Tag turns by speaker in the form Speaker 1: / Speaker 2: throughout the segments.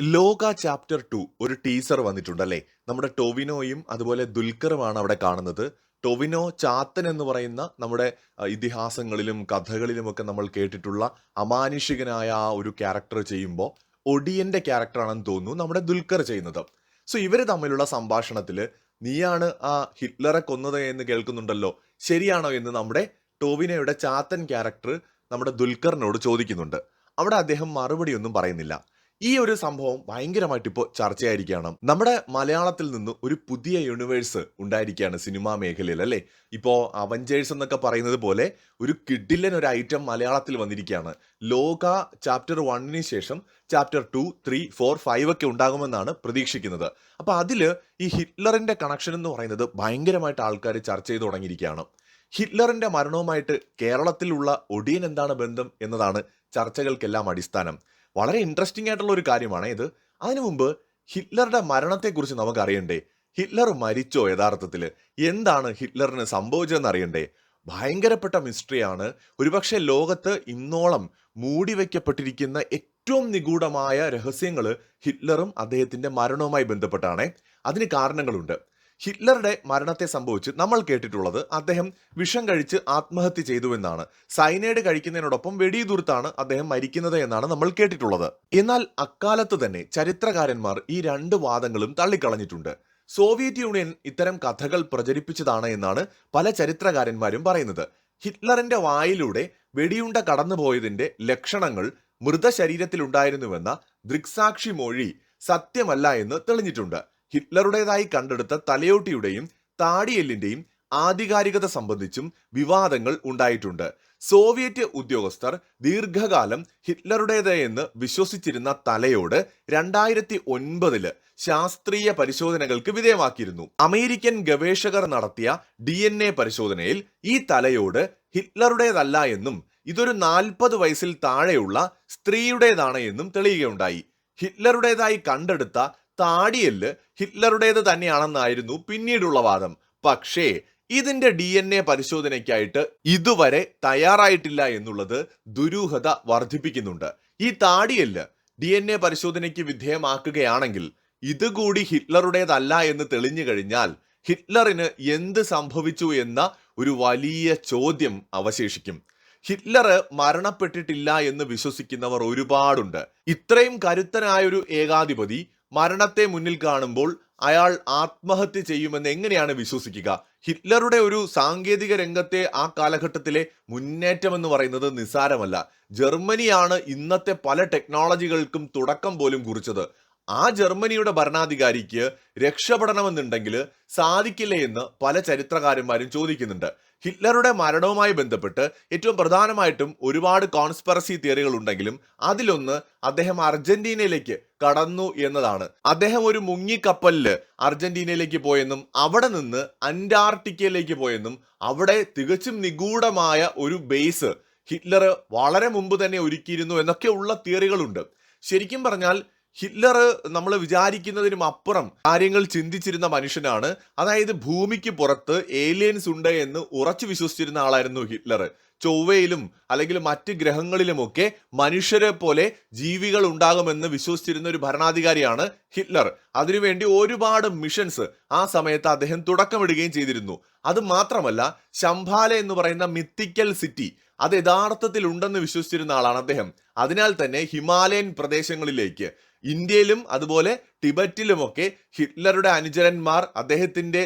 Speaker 1: ലോക chapter two ഒരു teaser വന്നിട്ടുണ്ടല്ലേ? നമ്മുടെ ടൊവിനോയും അതുപോലെ ദുൽഖറുമാണ് അവിടെ കാണുന്നത്. ടൊവിനോ ചാത്തൻ എന്ന് പറയുന്ന നമ്മുടെ ഇതിഹാസങ്ങളിലും കഥകളിലുമൊക്കെ നമ്മൾ കേട്ടിട്ടുള്ള അമാനുഷികനായ ആ ഒരു ക്യാരക്ടർ ചെയ്യുമ്പോൾ ഒടിയന്റെ ക്യാരക്ടറാണെന്ന് തോന്നുന്നു നമ്മുടെ ദുൽഖർ ചെയ്യുന്നത്. സോ ഇവർ തമ്മിലുള്ള സംഭാഷണത്തിൽ നീയാണ് ആ ഹിറ്റ്ലറെ കൊന്നത് എന്ന് കേൾക്കുന്നുണ്ടല്ലോ. ശരിയാണോ എന്ന് നമ്മുടെ ടോവിനോയുടെ ചാത്തൻ ക്യാരക്ടർ നമ്മുടെ ദുൽഖറിനോട് ചോദിക്കുന്നുണ്ട്. അവിടെ അദ്ദേഹം മറുപടി ഒന്നും പറയുന്നില്ല. ഈ ഒരു സംഭവം ഭയങ്കരമായിട്ട് ഇപ്പോൾ ചർച്ചയായിരിക്കുകയാണ്. നമ്മുടെ മലയാളത്തിൽ നിന്ന് ഒരു പുതിയ യൂണിവേഴ്സ് ഉണ്ടായിരിക്കുകയാണ് സിനിമാ മേഖലയിൽ അല്ലേ? ഇപ്പോൾ അവഞ്ചേഴ്സ് എന്നൊക്കെ പറയുന്നത് പോലെ ഒരു കിഡിലൻ ഒരു ഐറ്റം മലയാളത്തിൽ വന്നിരിക്കുകയാണ്. ലോക ചാപ്റ്റർ വണ്ണിന് ശേഷം chapter two three four five ഒക്കെ ഉണ്ടാകുമെന്നാണ് പ്രതീക്ഷിക്കുന്നത്. അപ്പോൾ അതിൽ ഈ ഹിറ്റ്ലറിന്റെ കണക്ഷൻ എന്ന് പറയുന്നത് ഭയങ്കരമായിട്ട് ആൾക്കാർ ചർച്ച ചെയ്ത് തുടങ്ങിയിരിക്കുകയാണ്. ഹിറ്റ്ലറിന്റെ മരണവുമായിട്ട് കേരളത്തിലുള്ള ഒടിയൻ എന്താണ് ബന്ധം എന്നതാണ് ചർച്ചകൾക്കെല്ലാം അടിസ്ഥാനം. വളരെ ഇൻട്രസ്റ്റിംഗ് ആയിട്ടുള്ള ഒരു കാര്യമാണ് ഇത്. അതിനു മുമ്പ് ഹിറ്റ്ലറുടെ മരണത്തെക്കുറിച്ച് നമുക്ക് അറിയണ്ടേ ഹിറ്റ്ലർ മരിച്ചോ യഥാർത്ഥത്തിൽ? എന്താണ് ഹിറ്റ്ലറിന് സംഭവിച്ചതെന്ന് അറിയണ്ടേ? ഭയങ്കരപ്പെട്ട മിസ്റ്ററിയാണ് ഒരുപക്ഷെ ലോകത്ത് ഇന്നോളം മൂടി വയ്ക്കപ്പെട്ടിരിക്കുന്ന ഏറ്റവും നിഗൂഢമായ രഹസ്യങ്ങൾ ഹിറ്റ്ലറും അദ്ദേഹത്തിന്റെ മരണവുമായി ബന്ധപ്പെട്ടാണ്. അതിന് കാരണങ്ങളുണ്ട്. ഹിറ്റ്ലറുടെ മരണത്തെ സംഭവിച്ച് നമ്മൾ കേട്ടിട്ടുള്ളത് അദ്ദേഹം വിഷം കഴിച്ച് ആത്മഹത്യ ചെയ്തു എന്നാണ്. സൈനൈഡ് കഴിക്കുന്നതിനോടൊപ്പം വെടിയുതിർത്താണ് അദ്ദേഹം മരിക്കുന്നത് എന്നാണ് നമ്മൾ കേട്ടിട്ടുള്ളത്. എന്നാൽ അക്കാലത്ത് തന്നെ ചരിത്രകാരന്മാർ ഈ രണ്ട് വാദങ്ങളും തള്ളിക്കളഞ്ഞിട്ടുണ്ട്. സോവിയറ്റ് യൂണിയൻ ഇത്തരം കഥകൾ പ്രചരിപ്പിച്ചതാണ് എന്നാണ് പല ചരിത്രകാരന്മാരും പറയുന്നത്. ഹിറ്റ്ലറിന്റെ വായിലൂടെ വെടിയുണ്ട കടന്നുപോയതിന്റെ ലക്ഷണങ്ങൾ മൃതശരീരത്തിലുണ്ടായിരുന്നുവെന്ന ദൃക്സാക്ഷി മൊഴി സത്യമല്ല എന്ന് തെളിഞ്ഞിട്ടുണ്ട്. ഹിറ്റ്ലറുടേതായി കണ്ടെടുത്ത തലയോട്ടിയുടെയും താടിയെല്ലിന്റെയും ആധികാരികത സംബന്ധിച്ചും വിവാദങ്ങൾ ഉണ്ടായിട്ടുണ്ട്. സോവിയറ്റ് ഉദ്യോഗസ്ഥർ ദീർഘകാലം ഹിറ്റ്ലറുടേതെന്ന് വിശ്വസിച്ചിരുന്ന തലയോട് രണ്ടായിരത്തി ഒൻപതിൽ ശാസ്ത്രീയ പരിശോധനകൾക്ക് വിധേയമാക്കിയിരുന്നു. അമേരിക്കൻ ഗവേഷകർ നടത്തിയ ഡി പരിശോധനയിൽ ഈ തലയോട് ഹിറ്റ്ലറുടേതല്ല എന്നും ഇതൊരു നാൽപ്പത് വയസ്സിൽ താഴെയുള്ള സ്ത്രീയുടേതാണ് എന്നും തെളിയുകയുണ്ടായി. ഹിറ്റ്ലറുടേതായി കണ്ടെടുത്ത താടിയെല്ല് ഹിറ്റ്ലറുടേത് തന്നെയാണെന്നായിരുന്നു പിന്നീടുള്ള വാദം. പക്ഷേ ഇതിന്റെ ഡി എൻ എ പരിശോധനയ്ക്കായിട്ട് ഇതുവരെ തയ്യാറായിട്ടില്ല എന്നുള്ളത് ദുരൂഹത വർദ്ധിപ്പിക്കുന്നുണ്ട്. ഈ താടിയെല്ല് ഡി എൻ എ പരിശോധനയ്ക്ക് വിധേയമാക്കുകയാണെങ്കിൽ ഇതുകൂടി ഹിറ്റ്ലറുടേതല്ല എന്ന് തെളിഞ്ഞു കഴിഞ്ഞാൽ ഹിറ്റ്ലറിന് എന്ത് സംഭവിച്ചു എന്ന ഒരു വലിയ ചോദ്യം അവശേഷിക്കും. ഹിറ്റ്ലർ മരണപ്പെട്ടിട്ടില്ല എന്ന് വിശ്വസിക്കുന്നവർ ഒരുപാടുണ്ട്. ഇത്രയും കരുത്തനായൊരു ഏകാധിപതി മരണത്തെ മുന്നിൽ കാണുമ്പോൾ അയാൾ ആത്മഹത്യ ചെയ്യുമെന്ന് എങ്ങനെയാണ് വിശ്വസിക്കുക? ഹിറ്റ്ലറുടെ ഒരു സാങ്കേതിക രംഗത്തെ ആ കാലഘട്ടത്തിലെ മുന്നേറ്റം എന്ന് പറയുന്നത് നിസ്സാരമല്ല. ജർമ്മനിയാണ് ഇന്നത്തെ പല ടെക്നോളജികൾക്കും തുടക്കം പോലും കുറിച്ചത്. ആ ജർമ്മനിയുടെ ഭരണാധികാരിക്ക് രക്ഷപ്പെടണമെന്നുണ്ടെങ്കിൽ സാധിക്കില്ല എന്ന് പല ചരിത്രകാരന്മാരും ചോദിക്കുന്നുണ്ട്. ഹിറ്റ്ലറുടെ മരണവുമായി ബന്ധപ്പെട്ട് ഏറ്റവും പ്രധാനമായിട്ടും ഒരുപാട് കോൺസ്പെറസി തിയറികൾ ഉണ്ടെങ്കിലും അതിലൊന്ന് അദ്ദേഹം അർജന്റീനയിലേക്ക് കടന്നു എന്നതാണ്. അദ്ദേഹം ഒരു മുങ്ങിക്കപ്പലിൽ അർജന്റീനയിലേക്ക് പോയെന്നും അവിടെ നിന്ന് അന്റാർട്ടിക്കയിലേക്ക് പോയെന്നും അവിടെ തികച്ചും നിഗൂഢമായ ഒരു ബേസ് ഹിറ്റ്ലർ വളരെ മുമ്പ് തന്നെ ഒരുക്കിയിരുന്നു എന്നൊക്കെ ഉള്ള തിയറികളുണ്ട് ശരിക്കും പറഞ്ഞാൽ ഹിറ്റ്ലർ നമ്മൾ വിചാരിക്കുന്നതിനും അപ്പുറം കാര്യങ്ങൾ ചിന്തിച്ചിരുന്ന മനുഷ്യനാണ്. അതായത് ഭൂമിക്ക് പുറത്ത് ഏലിയൻസ് ഉണ്ട് എന്ന് ഉറച്ചു വിശ്വസിച്ചിരുന്ന ആളായിരുന്നു ഹിറ്റ്ലർ. ചൊവ്വയിലും അല്ലെങ്കിൽ മറ്റ് ഗ്രഹങ്ങളിലുമൊക്കെ മനുഷ്യരെ പോലെ ജീവികൾ ഉണ്ടാകുമെന്ന് വിശ്വസിച്ചിരുന്ന ഒരു ഭരണാധികാരിയാണ് ഹിറ്റ്ലർ. അതിനുവേണ്ടി ഒരുപാട് മിഷൻസ് ആ സമയത്ത് അദ്ദേഹം തുടക്കമിടുകയും ചെയ്തിരുന്നു. അത് മാത്രമല്ല ശംഭാല എന്ന് പറയുന്ന മിത്തിക്കൽ സിറ്റി അത് യഥാർത്ഥത്തിൽ ഉണ്ടെന്ന് വിശ്വസിച്ചിരുന്ന ആളാണ് അദ്ദേഹം. അതിനാൽ തന്നെ ഹിമാലയൻ പ്രദേശങ്ങളിലേക്ക് ഇന്ത്യയിലും അതുപോലെ ടിബറ്റിലുമൊക്കെ ഹിറ്റ്ലറുടെ അനുചരന്മാർ അദ്ദേഹത്തിന്റെ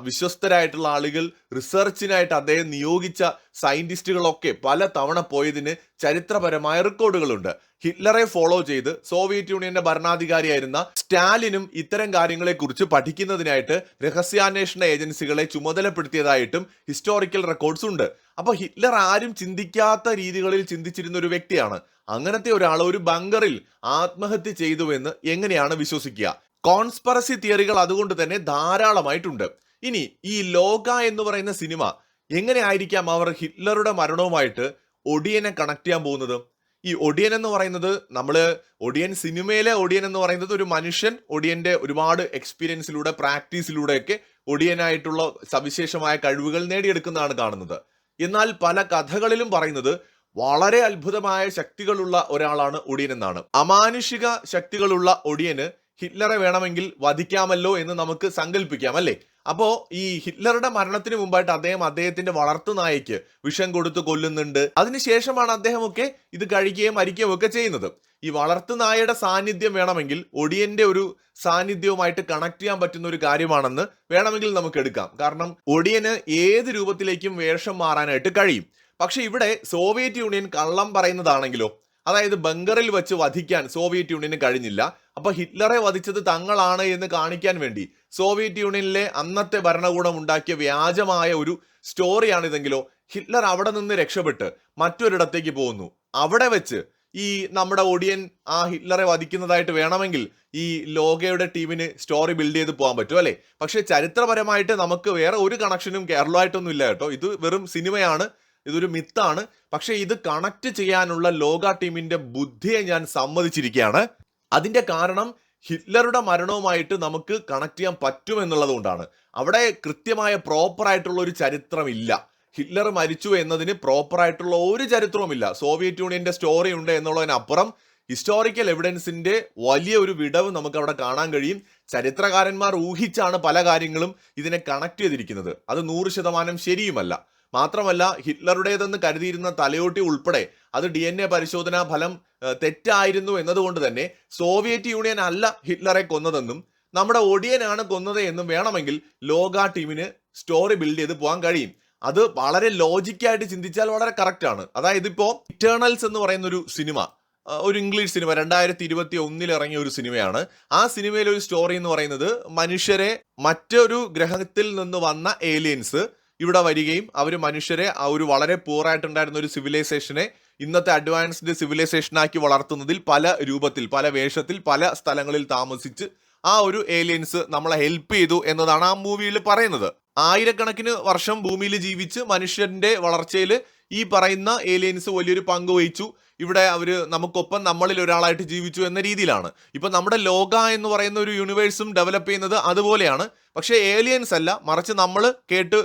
Speaker 1: വിശ്വസ്തരായിട്ടുള്ള ആളുകൾ റിസർച്ചിനായിട്ട് അദ്ദേഹം നിയോഗിച്ച സയന്റിസ്റ്റുകളൊക്കെ പല തവണ പോയതിന് ചരിത്രപരമായ റെക്കോർഡുകളുണ്ട്. ഹിറ്റ്ലറെ ഫോളോ ചെയ്ത് സോവിയറ്റ് യൂണിയന്റെ ഭരണാധികാരിയായിരുന്ന സ്റ്റാലിനും ഇത്തരം കാര്യങ്ങളെക്കുറിച്ച് പഠിക്കുന്നതിനായിട്ട് രഹസ്യാന്വേഷണ ഏജൻസികളെ ചുമതലപ്പെടുത്തിയതായിട്ടും ഹിസ്റ്റോറിക്കൽ റെക്കോർഡ്സ് ഉണ്ട്. അപ്പൊ ഹിറ്റ്ലർ ആരും ചിന്തിക്കാത്ത രീതികളിൽ ചിന്തിച്ചിരുന്ന ഒരു വ്യക്തിയാണ്. അങ്ങനത്തെ ഒരാൾ ഒരു ബങ്കറിൽ ആത്മഹത്യ ചെയ്തുവെന്ന് എങ്ങനെയാണ് വിശ്വസിക്കുക? കോൺസ്പറസി തിയറികൾ അതുകൊണ്ട് തന്നെ ധാരാളമായിട്ടുണ്ട്. ഇനി ഈ ലോക എന്ന് പറയുന്ന സിനിമ എങ്ങനെ ആയിരിക്കാം അവർ ഹിറ്റ്ലറുടെ മരണവുമായിട്ട് ഒടിയനെ കണക്ട് ചെയ്യാൻ പോകുന്നത്? ഈ ഒടിയൻ എന്ന് പറയുന്നത് നമ്മൾ ഒടിയൻ സിനിമയിലെ ഒടിയൻ എന്ന് പറയുന്നത് ഒരു മനുഷ്യൻ ഒടിയന്റെ ഒരുപാട് എക്സ്പീരിയൻസിലൂടെ പ്രാക്ടീസിലൂടെയൊക്കെ ഒടിയനായിട്ടുള്ള സവിശേഷമായ കഴിവുകൾ നേടിയെടുക്കുന്നതാണ് കാണുന്നത്. എന്നാൽ പല കഥകളിലും പറയുന്നത് വളരെ അത്ഭുതമായ ശക്തികളുള്ള ഒരാളാണ് ഒടിയൻ എന്നാണ്. അമാനുഷിക ശക്തികളുള്ള ഒടിയന് ഹിറ്റ്ലറെ വേണമെങ്കിൽ വധിക്കാമല്ലോ എന്ന് നമുക്ക് സങ്കല്പിക്കാം അല്ലേ? അപ്പോ ഈ ഹിറ്റ്ലറുടെ മരണത്തിന് മുമ്പായിട്ട് അദ്ദേഹം അദ്ദേഹത്തിന്റെ വളർത്തു നായയ്ക്ക് വിഷം കൊടുത്ത് കൊല്ലുന്നുണ്ട്. അതിനുശേഷമാണ് അദ്ദേഹമൊക്കെ ഇത് കഴിക്കുകയും മരിക്കുകയും ഒക്കെ ചെയ്യുന്നത്. ഈ വളർത്തു നായയുടെ സാന്നിധ്യം വേണമെങ്കിൽ ഒടിയന്റെ ഒരു സാന്നിധ്യവുമായിട്ട് കണക്ട് ചെയ്യാൻ പറ്റുന്ന ഒരു കാര്യമാണെന്ന് വേണമെങ്കിൽ നമുക്ക് എടുക്കാം. കാരണം ഒടിയന് ഏത് രൂപത്തിലേക്കും വേഷം മാറാനായിട്ട് കഴിയും. പക്ഷെ ഇവിടെ സോവിയറ്റ് യൂണിയൻ കള്ളം പറയുന്നതാണെങ്കിലോ അതായത് ബംഗറിൽ വെച്ച് വധിക്കാൻ സോവിയറ്റ് യൂണിയന് കഴിഞ്ഞില്ല. അപ്പൊ ഹിറ്റ്ലറെ വധിച്ചത് തങ്ങളാണ് എന്ന് കാണിക്കാൻ വേണ്ടി സോവിയറ്റ് യൂണിയനിലെ അന്നത്തെ ഭരണകൂടം ഉണ്ടാക്കിയ വ്യാജമായ ഒരു സ്റ്റോറിയാണിതെങ്കിലോ ഹിറ്റ്ലർ അവിടെ നിന്ന് രക്ഷപ്പെട്ട് മറ്റൊരിടത്തേക്ക് പോകുന്നു. അവിടെ വെച്ച് ഈ നമ്മുടെ ഒടിയൻ ആ ഹിറ്റ്ലറെ വധിക്കുന്നതായിട്ട് വേണമെങ്കിൽ ഈ ലോകയുടെ ടീമിന് സ്റ്റോറി ബിൽഡ് ചെയ്ത് പോകാൻ പറ്റും അല്ലേ? പക്ഷേ ചരിത്രപരമായിട്ട് നമുക്ക് വേറെ ഒരു കണക്ഷനും കേരളമായിട്ടൊന്നും ഇല്ല കേട്ടോ. ഇത് വെറും സിനിമയാണ്. ഇതൊരു മിത്താണ്. പക്ഷേ ഇത് കണക്ട് ചെയ്യാനുള്ള ലോക ടീമിന്റെ ബുദ്ധിയെ ഞാൻ സമ്മതിച്ചിരിക്കുകയാണ്. അതിന്റെ കാരണം ഹിറ്റ്ലറുടെ മരണവുമായിട്ട് നമുക്ക് കണക്ട് ചെയ്യാൻ പറ്റും കൊണ്ടാണ്. അവിടെ കൃത്യമായ പ്രോപ്പർ ആയിട്ടുള്ള ഒരു ചരിത്രമില്ല. ഹിറ്റ്ലർ മരിച്ചു എന്നതിന് പ്രോപ്പർ ആയിട്ടുള്ള ഒരു ചരിത്രവുമില്ല. സോവിയറ്റ് യൂണിയന്റെ സ്റ്റോറി ഉണ്ട് എന്നുള്ളതിനപ്പുറം ഹിസ്റ്റോറിക്കൽ എവിഡൻസിന്റെ വലിയ ഒരു വിടവ് നമുക്ക് അവിടെ കാണാൻ കഴിയും. ചരിത്രകാരന്മാർ ഊഹിച്ചാണ് പല കാര്യങ്ങളും ഇതിനെ കണക്ട് ചെയ്തിരിക്കുന്നത്. അത് നൂറ് ശതമാനം ശരിയുമല്ല. മാത്രമല്ല ഹിറ്റ്ലറുടേതെന്ന് കരുതിയിരുന്ന തലയോട്ടി ഉൾപ്പെടെ അത് ഡി എൻ എ പരിശോധനാ ഫലം തെറ്റായിരുന്നു എന്നതുകൊണ്ട് തന്നെ സോവിയറ്റ് യൂണിയൻ അല്ല ഹിറ്റ്ലറെ കൊന്നതെന്നും നമ്മുടെ ഒടിയനാണ് കൊന്നത് എന്നും വേണമെങ്കിൽ ലോക ടീമിന് സ്റ്റോറി ബിൽഡ് ചെയ്ത് പോകാൻ കഴിയും. അത് വളരെ ലോജിക്കായിട്ട് ചിന്തിച്ചാൽ വളരെ കറക്റ്റ് ആണ്. അതായത് ഇപ്പോൾ ഇറ്റേണൽസ് എന്ന് പറയുന്ന ഒരു സിനിമ ഒരു ഇംഗ്ലീഷ് സിനിമ രണ്ടായിരത്തി ഇരുപത്തി ഒന്നിൽ ഇറങ്ങിയ ഒരു സിനിമയാണ്. ആ സിനിമയിലെ ഒരു സ്റ്റോറി എന്ന് പറയുന്നത് മനുഷ്യരെ മറ്റൊരു ഗ്രഹത്തിൽ നിന്ന് വന്ന ഏലിയൻസ് ഇവിടെ വരികയും അവർ മനുഷ്യരെ ആ ഒരു വളരെ പൂറായിട്ടുണ്ടായിരുന്ന ഒരു സിവിലൈസേഷനെ ഇന്നത്തെ അഡ്വാൻസ്ഡ് സിവിലൈസേഷനാക്കി വളർത്തുന്നതിൽ പല രൂപത്തിൽ പല വേഷത്തിൽ പല സ്ഥലങ്ങളിൽ താമസിച്ച് ആ ഒരു ഏലിയൻസ് നമ്മളെ ഹെൽപ്പ് ചെയ്തു എന്നതാണ് ആ മൂവിയിൽ പറയുന്നത്. ആയിരക്കണക്കിന് വർഷം ഭൂമിയിൽ ജീവിച്ച് മനുഷ്യന്റെ വളർച്ചയിൽ ഈ പറയുന്ന ഏലിയൻസ് വലിയൊരു പങ്ക് വഹിച്ചു. ഇവിടെ അവർ നമുക്കൊപ്പം നമ്മളിൽ ഒരാളായിട്ട് ജീവിച്ചു എന്ന രീതിയിലാണ്. ഇപ്പം നമ്മുടെ ലോക എന്ന് പറയുന്ന ഒരു യൂണിവേഴ്സും ഡെവലപ്പ് ചെയ്യുന്നത് അതുപോലെയാണ്. പക്ഷേ ഏലിയൻസ് അല്ല മറിച്ച് നമ്മൾ കേട്ട്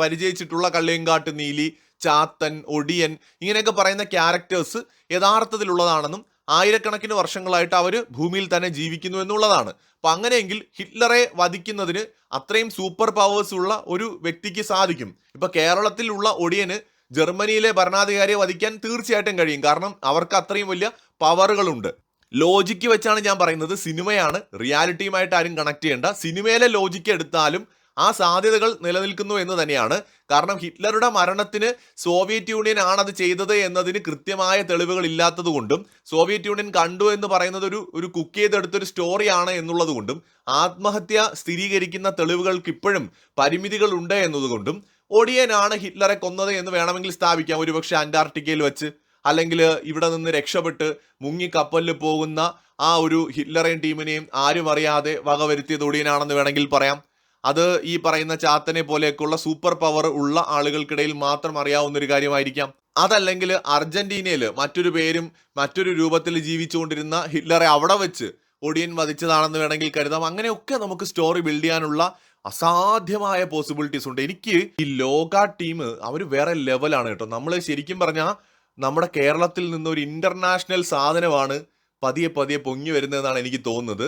Speaker 1: പരിചയിച്ചിട്ടുള്ള കള്ളിയങ്കാട്ട് നീലി ചാത്തൻ ഒടിയൻ ഇങ്ങനെയൊക്കെ പറയുന്ന ക്യാരക്ടേഴ്സ് യഥാർത്ഥത്തിലുള്ളതാണെന്നും ആയിരക്കണക്കിന് വർഷങ്ങളായിട്ട് അവർ ഭൂമിയിൽ തന്നെ ജീവിക്കുന്നു എന്നുള്ളതാണ്. അപ്പം അങ്ങനെയെങ്കിൽ ഹിറ്റ്ലറെ വധിക്കുന്നതിന് അത്രയും സൂപ്പർ പവേഴ്സ് ഉള്ള ഒരു വ്യക്തിക്ക് സാധിക്കും. ഇപ്പം കേരളത്തിലുള്ള ഒടിയന് ജർമ്മനിയിലെ ഭരണാധികാരിയെ വധിക്കാൻ തീർച്ചയായിട്ടും കഴിയും. കാരണം അവർക്ക് അത്രയും വലിയ പവറുകളുണ്ട്. ലോജിക്ക് വെച്ചാണ് ഞാൻ പറയുന്നത്. സിനിമയാണ്. റിയാലിറ്റിയുമായിട്ട് ആരും കണക്ട് ചെയ്യേണ്ട. സിനിമയിലെ ലോജിക്ക് എടുത്താലും ആ സാധ്യതകൾ നിലനിൽക്കുന്നു എന്ന് തന്നെയാണ്. കാരണം ഹിറ്റ്ലറുടെ മരണത്തിന് സോവിയറ്റ് യൂണിയൻ ആണത് ചെയ്തത് എന്നതിന് കൃത്യമായ തെളിവുകൾ ഇല്ലാത്തതുകൊണ്ടും സോവിയറ്റ് യൂണിയൻ കണ്ടു എന്ന് പറയുന്നത് ഒരു ഒരു കുക്ക് ചെയ്തെടുത്തൊരു സ്റ്റോറിയാണ് എന്നുള്ളതുകൊണ്ടും ആത്മഹത്യ സ്ഥിരീകരിക്കുന്ന തെളിവുകൾക്ക് ഇപ്പോഴും പരിമിതികൾ ഉണ്ട് എന്നതുകൊണ്ടും ഒടിയനാണ് ഹിറ്റ്ലറെ കൊന്നത് എന്ന് വേണമെങ്കിൽ സ്ഥാപിക്കാം. ഒരുപക്ഷെ അന്റാർട്ടിക്കയിൽ വെച്ച് അല്ലെങ്കിൽ ഇവിടെ നിന്ന് രക്ഷപ്പെട്ട് മുങ്ങി കപ്പലിൽ പോകുന്ന ആ ഒരു ഹിറ്റ്ലറേയും ടീമിനെയും ആരും അറിയാതെ വകവരുത്തിയത് ഒടിയനാണെന്ന് വേണമെങ്കിൽ പറയാം. അത് ഈ പറയുന്ന ചാത്തനെ പോലെയൊക്കെയുള്ള സൂപ്പർ പവർ ഉള്ള ആളുകൾക്കിടയിൽ മാത്രം അറിയാവുന്ന ഒരു കാര്യമായിരിക്കാം. അതല്ലെങ്കിൽ അർജന്റീനയിൽ മറ്റൊരു പേരും മറ്റൊരു രൂപത്തിൽ ജീവിച്ചുകൊണ്ടിരുന്ന ഹിറ്റ്ലറെ അവിടെ വെച്ച് ഒടിയൻ വധിച്ചതാണെന്ന് വേണമെങ്കിൽ കരുതാം. അങ്ങനെയൊക്കെ നമുക്ക് സ്റ്റോറി ബിൽഡ് ചെയ്യാനുള്ള അസാധ്യമായ പോസിബിലിറ്റീസ് ഉണ്ട്. എനിക്ക് ഈ ലോക ടീം അവർ വേറെ ലെവലാണ് കേട്ടോ. നമ്മൾ ശരിക്കും പറഞ്ഞാൽ നമ്മുടെ കേരളത്തിൽ നിന്ന് ഒരു ഇന്റർനാഷണൽ സാധനമാണ് പതിയെ പതിയെ പൊങ്ങി വരുന്നതെന്നാണ് എനിക്ക് തോന്നുന്നത്.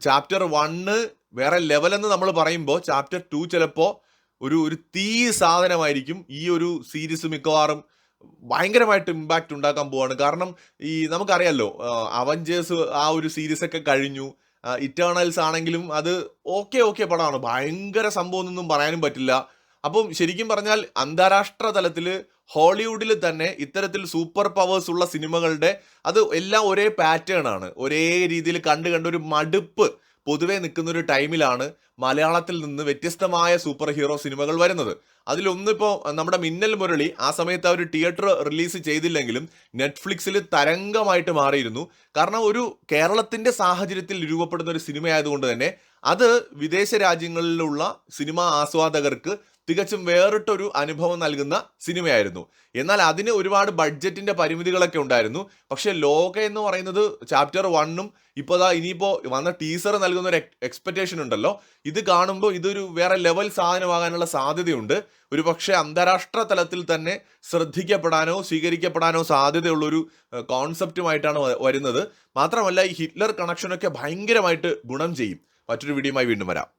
Speaker 1: ചാപ്റ്റർ വണ്ണ് വേറെ ലെവലെന്ന് നമ്മൾ പറയുമ്പോൾ ചാപ്റ്റർ ടു ചിലപ്പോൾ ഒരു ഒരു തീ സാധനമായിരിക്കും ഈ ഒരു സീരീസ് മിക്കവാറും ഭയങ്കരമായിട്ട് ഇമ്പാക്റ്റ് ഉണ്ടാക്കാൻ പോവാണ്. കാരണം ഈ നമുക്കറിയാലോ അവഞ്ചേഴ്സ് ആ ഒരു സീരീസ് ഒക്കെ കഴിഞ്ഞു. ഇറ്റേണൽസ് ആണെങ്കിലും അത് ഓക്കെ ഓക്കെ പടമാണ്. ഭയങ്കര സംഭവം ഒന്നും പറയാനും പറ്റില്ല. അപ്പം ശരിക്കും പറഞ്ഞാൽ അന്താരാഷ്ട്ര തലത്തിൽ ഹോളിവുഡിൽ തന്നെ ഇത്തരത്തിൽ സൂപ്പർ പവേഴ്സ് ഉള്ള സിനിമകളുടെ അത് എല്ലാം ഒരേ പാറ്റേൺ ആണ്. ഒരേ രീതിയിൽ കണ്ട് കണ്ടൊരു മടുപ്പ് പൊതുവെ നിൽക്കുന്ന ഒരു ടൈമിലാണ് മലയാളത്തിൽ നിന്ന് വ്യത്യസ്തമായ സൂപ്പർ ഹീറോ സിനിമകൾ വരുന്നത്. അതിലൊന്നിപ്പോൾ നമ്മുടെ മിന്നൽ മുരളി ആ സമയത്ത് അവർ തിയേറ്റർ റിലീസ് ചെയ്തില്ലെങ്കിലും നെറ്റ്ഫ്ലിക്സിൽ തരംഗമായിട്ട് മാറിയിരുന്നു. കാരണം ഒരു കേരളത്തിന്റെ സാഹചര്യത്തിൽ രൂപപ്പെടുന്ന ഒരു സിനിമ ആയതുകൊണ്ട് തന്നെ അത് വിദേശ രാജ്യങ്ങളിലുള്ള സിനിമാ ആസ്വാദകർക്ക് തികച്ചും വേറിട്ടൊരു അനുഭവം നൽകുന്ന സിനിമയായിരുന്നു. എന്നാൽ അതിന് ഒരുപാട് ബഡ്ജറ്റിന്റെ പരിമിതികളൊക്കെ ഉണ്ടായിരുന്നു. പക്ഷേ ലോക എന്ന് പറയുന്നത് ചാപ്റ്റർ വണ്ണും ഇപ്പോൾ ദാ ഇനിയിപ്പോൾ വന്ന ടീസർ നൽകുന്ന ഒരു എക്സ്പെക്ടേഷൻ ഉണ്ടല്ലോ. ഇത് കാണുമ്പോൾ ഇതൊരു വേറെ ലെവൽ സാധനമാകാനുള്ള സാധ്യതയുണ്ട്. ഒരു പക്ഷേ അന്താരാഷ്ട്ര തലത്തിൽ തന്നെ ശ്രദ്ധിക്കപ്പെടാനോ സ്വീകരിക്കപ്പെടാനോ സാധ്യതയുള്ളൊരു കോൺസെപ്റ്റുമായിട്ടാണ് വരുന്നത്. മാത്രമല്ല ഈ ഹിറ്റ്ലർ കണക്ഷനൊക്കെ ഭയങ്കരമായിട്ട് ഗുണം ചെയ്യും. മറ്റൊരു വീഡിയോയുമായി വീണ്ടും വരാം.